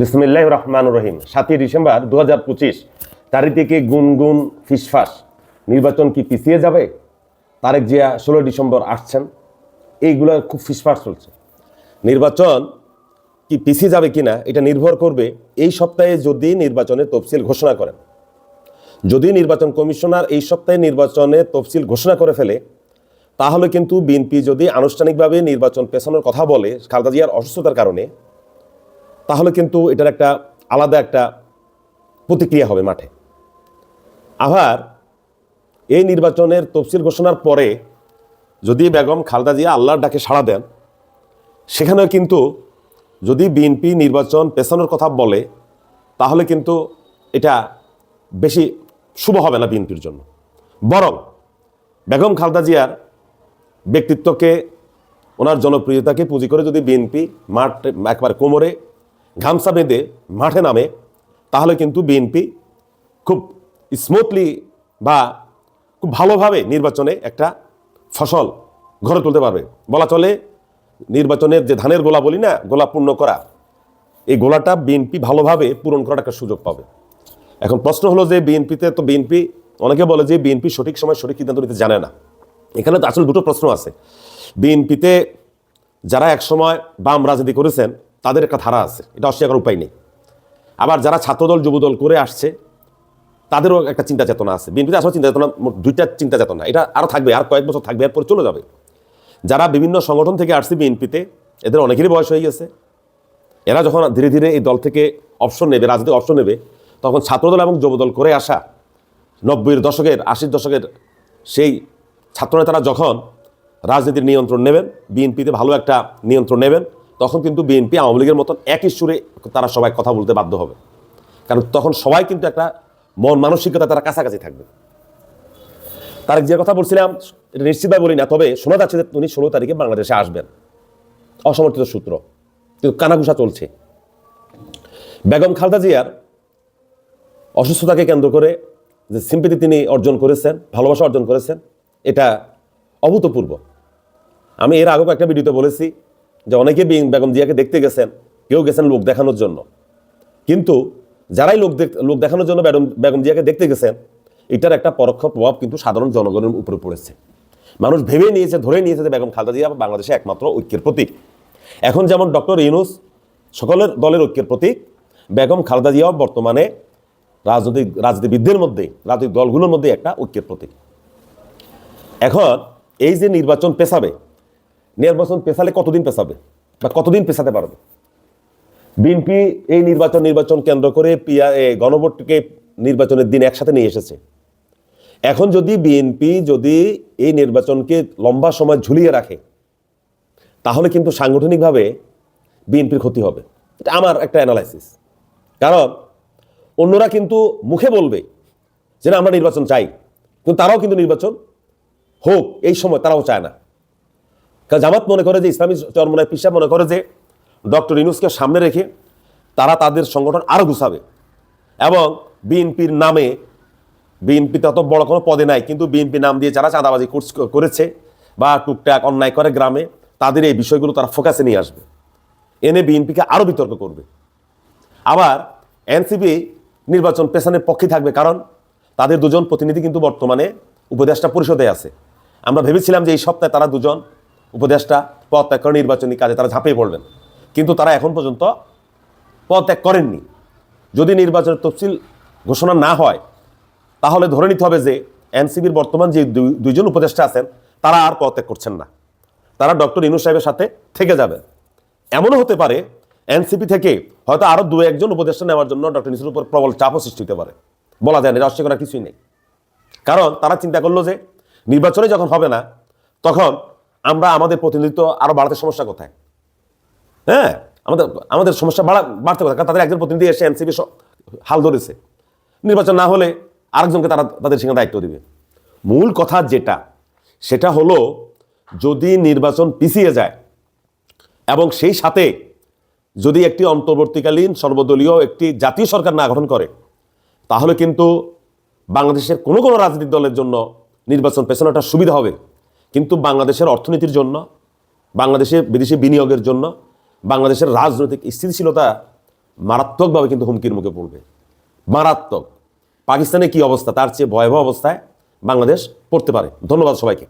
বিসমিল্লাহ রহমান রহিম। সাতই ডিসেম্বর দু হাজার পঁচিশ চারিদিকে গুনগুন ফিসফাস। নির্বাচন কি পিছিয়ে যাবে? তারেক জিয়া ষোলো ডিসেম্বর আসছেন। এইগুলো খুব ফিসফাস চলছে। নির্বাচন কি পিছিয়ে যাবে কিনা, এটা নির্ভর করবে এই সপ্তাহে যদি নির্বাচনের তফসিল ঘোষণা করেন। যদি নির্বাচন কমিশনার এই সপ্তাহে নির্বাচনে তফসিল ঘোষণা করে ফেলে, তাহলে কিন্তু বিএনপি যদি আনুষ্ঠানিকভাবে নির্বাচন পেছানোর কথা বলে, খালেদা জিয়ার অসুস্থতার কারণে তাহলে কিন্তু এটার একটা আলাদা একটা প্রতিক্রিয়া হবে মাঠে। আবার এই নির্বাচনের তফসিল ঘোষণার পরে যদি বেগম খালদা জিয়া আল্লাহর ডাকে সাড়া দেন, সেখানেও কিন্তু যদি বিএনপি নির্বাচন পেছানোর কথা বলে, তাহলে কিন্তু এটা বেশি শুভ হবে না বিএনপির জন্য। বরং বেগম খালদা জিয়ার ব্যক্তিত্বকে, ওনার জনপ্রিয়তাকে পুঁজি করে যদি বিএনপি মাঠ একবার কোমরে ঘামসা বেঁধে মাঠে নামে, তাহলে কিন্তু বিএনপি খুব স্মুথলি বা খুব ভালোভাবে নির্বাচনে একটা ফসল ঘরে তুলতে পারবে। বলা চলে নির্বাচনের যে ধানের গোলা বলি না, গোলা পূর্ণ করা, এই গোলাটা বিএনপি ভালোভাবে পূরণ করার একটা সুযোগ পাবে। এখন প্রশ্ন হলো যে বিএনপিতে তো বিএনপি, অনেকে বলে যে বিএনপি সঠিক সময় সঠিক সিদ্ধান্ত নিতে জানে না। এখানে তো আসলে দুটো প্রশ্ন আছে। বিএনপিতে যারা একসময় বাম রাজনীতি করেছেন তাদের একটা ধারা আছে, এটা অস্বীকার উপায় নেই। আবার যারা ছাত্রদল, যুবদল করে আসছে, তাদেরও একটা চিন্তা চেতনা আছে। বিএনপিতে আসলে চিন্তা চেতনা দুইটা চিন্তা চেতনা, এটা আরও থাকবে, আর কয়েক বছর থাকবে, এরপর চলে যাবে। যারা বিভিন্ন সংগঠন থেকে আসছে বিএনপিতে, এদের অনেকেরই বয়স হয়ে গেছে। এরা যখন ধীরে ধীরে এই দল থেকে অপশন নেবে, রাজনৈতিক অপশন নেবে, তখন ছাত্রদল এবং যুবদল করে আসা, নব্বইয়ের দশকের, আশির দশকের সেই ছাত্রনেতারা যখন রাজনীতির নিয়ন্ত্রণ নেবেন, বিএনপিতে ভালো একটা নিয়ন্ত্রণ নেবেন তখন কিন্তু বিএনপি আওয়ামী লীগের মতন একই সুরে তারা সবাই কথা বলতে বাধ্য হবে। কারণ তখন সবাই কিন্তু একটা মন মানসিকতা তারা কাছাকাছি থাকবে। তার যে কথা বলছিলাম, এটা নিশ্চিতভাবে বলি না, তবে শোনা যাচ্ছে যে উনি ষোলো তারিখে বাংলাদেশে আসবেন। অসমর্থিত সূত্র। কিন্তু কানাঘুষা চলছে। বেগম খালদা জিয়ার অসুস্থতাকে কেন্দ্র করে যে সিম্পিতি তিনি অর্জন করেছেন, ভালোবাসা অর্জন করেছেন, এটা অভূতপূর্ব। আমি এর আগেও একটা ভিডিওতে বলেছি যে অনেকে বেগম জিয়াকে দেখতে গেছেন, কেউ গেছেন লোক দেখানোর জন্য। কিন্তু যারাই লোক লোক দেখানোর জন্য বেগম বেগম জিয়াকে দেখতে গেছেন, এটার একটা পরোক্ষ প্রভাব কিন্তু সাধারণ জনগণের উপরে পড়েছে। মানুষ ভেবে নিয়েছে ধরে নিয়েছে যে বেগম খালেদা জিয়া বাংলাদেশে একমাত্র ঐক্যের প্রতীক। এখন যেমন ডক্টর ইউনুস, সকলের দলের ঐক্যের প্রতীক, বেগম খালেদা জিয়াও বর্তমানে রাজনৈতিক, রাজনীতিবিদদের মধ্যে রাজনৈতিক দলগুলোর মধ্যে একটা ঐক্যের প্রতীক। এখন এই যে নির্বাচন পেছাবে নির্বাচন পেছালে কতদিন পেছাবে? বা কতদিন পেছাতে পারবে? বিএনপি এই নির্বাচন নির্বাচন কেন্দ্র করে পিয়া গণভোটকে নির্বাচনের দিন একসাথে নিয়ে এসেছে। এখন যদি বিএনপি যদি এই নির্বাচনকে লম্বা সময় ঝুলিয়ে রাখে, তাহলে কিন্তু সাংগঠনিকভাবে বিএনপির ক্ষতি হবে। এটা আমার একটা অ্যানালাইসিস কারণ অন্যরা কিন্তু মুখে বলবে যে না, আমরা নির্বাচন চাই। কিন্তু তারাও কিন্তু নির্বাচন হোক, এই সময় তারাও চায় না। কারণ জামাত মনে করে যে ইসলামী চরমনায় পিসা মনে করে যে ডক্টর ইনুসকে সামনে রেখে তারা তাদের সংগঠন আরও ঘুষাবে এবং বিএনপির নামে, বিএনপি তত বড় কোনো পদে নাই, কিন্তু বিএনপি নাম দিয়ে যারা চাঁদাবাজি করছ- করেছে বা টুকটাক অন্যায় করে গ্রামে, তাদের এই বিষয়গুলো তারা ফোকাসে নিয়ে আসবে। এনে বিএনপিকে আরও বিতর্ক করবে। আবার এনসিপি নির্বাচন পেছনের পক্ষে থাকবে, কারণ তাদের দুজন প্রতিনিধি কিন্তু বর্তমানে উপদেষ্টা পরিষদে আছে। আমরা ভেবেছিলাম যে এই সপ্তাহে তারা দুজন উপদেষ্টা পদ ত্যাগ করে নির্বাচনী কাজে তারা ঝাঁপিয়ে পড়বেন কিন্তু তারা এখন পর্যন্ত পদ ত্যাগ করেননি। যদি নির্বাচনের তফসিল ঘোষণা না হয়, তাহলে ধরে নিতে হবে যে এনসিবির বর্তমান যে দুই- দুইজন উপদেষ্টা আছেন, তারা আর পদ ত্যাগ করছেন না। তারা ডক্টর ইনু সাহেবের সাথে থেকে যাবেন। এমনও হতে পারে এনসিপি থেকে হয়তো আরও দু একজন উপদেষ্টা নেওয়ার জন্য ডক্টর ইনুসের উপর প্রবল চাপও সৃষ্টি হতে পারে। বলা যায় না, এটা অস্বীকার কিছুই নেই। কারণ তারা চিন্তা করল যে নির্বাচনে যখন হবে না, তখন আমরা আমাদের প্রতিনিধিত্ব আরও বাড়াতে সমস্যা কোথায়? হ্যাঁ আমাদের আমাদের সমস্যা বাড়া, বাড়তে কোথায়? কারণ তাদের একজন প্রতিনিধি এসে এনসিপি হাল ধরেছে। নির্বাচন না হলে আরেকজনকে তারা, তাদের সেখানে দায়িত্ব দিবে। মূল কথা যেটা, সেটা হলো যদি নির্বাচন পিছিয়ে যায় এবং সেই সাথে যদি একটি অন্তর্বর্তীকালীন সর্বদলীয় একটি জাতীয় সরকার না গঠন করে, তাহলে কিন্তু বাংলাদেশের কোনো কোনো রাজনৈতিক দলের জন্য নির্বাচন পেছানোটা সুবিধা হবে। কিন্তু বাংলাদেশের অর্থনীতির জন্য, বাংলাদেশে বিদেশি বিনিয়োগের জন্য, বাংলাদেশের রাজনৈতিক স্থিতিশীলতা মারাত্মকভাবে কিন্তু হুমকির মুখে পড়বে। মারাত্মক। পাকিস্তানে কি অবস্থা? তার চেয়ে ভয়াবহ অবস্থায় বাংলাদেশ পড়তে পারে। ধন্যবাদ সবাইকে।